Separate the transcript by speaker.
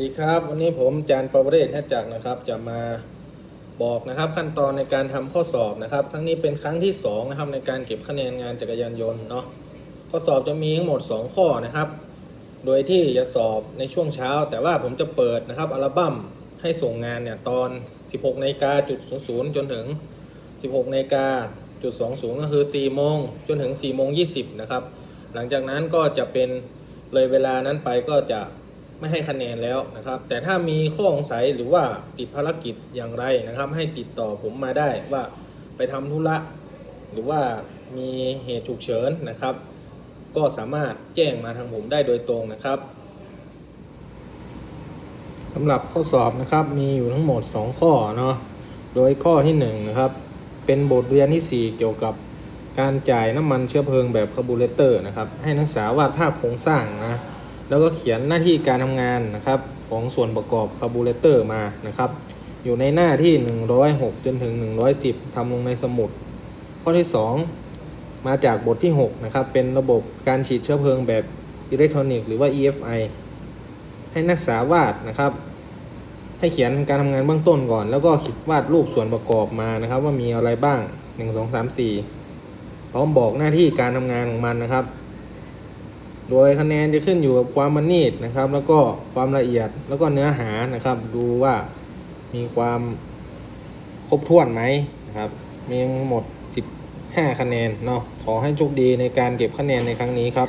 Speaker 1: ดีครับ วันนี้ผมจานประเวศนาจักนะครับ จะมาบอกนะครับขั้นตอนในการทำข้อสอบนะครับทั้งนี้เป็นครั้งที่สองนะครับในการเก็บคะแนนงานจักรยานยนต์เนาะข้อสอบจะมีทั้งหมด 2 ข้อนะครับ โดยที่จะสอบในช่วงเช้า แต่ว่าผมจะเปิดนะครับอัลบั้มให้ส่งงานเนี่ยตอน 16นาฬิกาจุด00จนถึง 16นาฬิกาจุด20ก็คือ4โมงจนถึง4โมง20นะครับหลังจากนั้นก็จะเป็นเลยเวลานั้นไปก็จะ ไม่ให้คะแนนแล้วนะครับ แต่ถ้ามีข้อสงสัยหรือว่าติดภารกิจอย่างไรนะครับ ให้ติดต่อผมมาได้ว่าไปทำธุระหรือว่ามีเหตุฉุกเฉินนะครับ ก็สามารถแจ้งมาทางผมได้โดยตรงนะครับสำหรับข้อสอบนะครับมีอยู่ทั้งหมด 2 ข้อเนาะโดยข้อที่1นะครับเป็นบทเรียนทีสี่ 4 เกี่ยวกับการจ่ายน้ำมันเชื้อเพลิงแบบคาร์บูเรเตอร์นะครับ ให้นักศึกษาวาดภาพโครงสร้างนะ แล้วก็เขียนหน้าที่การทำงานนะครับของส่วนประกอบคาร์บูเรเตอร์มานะครับ อยู่ในหน้าที่ 106 จนถึง 110ทำลงในสมุด ข้อที่ 2 มาจากบทที่ 6 นะครับ เป็นระบบการฉีดเชื้อเพลิงแบบอิเล็กทรอนิกส์หรือว่า EFI ให้นักศึกษาวาดนะครับ ให้เขียนการทำงานเบื้องต้นก่อน แล้วก็คิดวาดรูปส่วนประกอบมานะครับ ว่ามีอะไรบ้าง 1 2 3 4 พร้อมบอกหน้าที่การทำงานของมันนะครับ โดยคะแนนจะขึ้นอยู่กับความมันนีดนะครับ แล้วก็ความละเอียดแล้วก็เนื้อหานะครับ ดูว่ามีความครบถ้วนไหมนะครับ มีทั้งหมด 15 คะแนนเนาะขอให้โชคดีในการเก็บคะแนนในครั้งนี้ครับ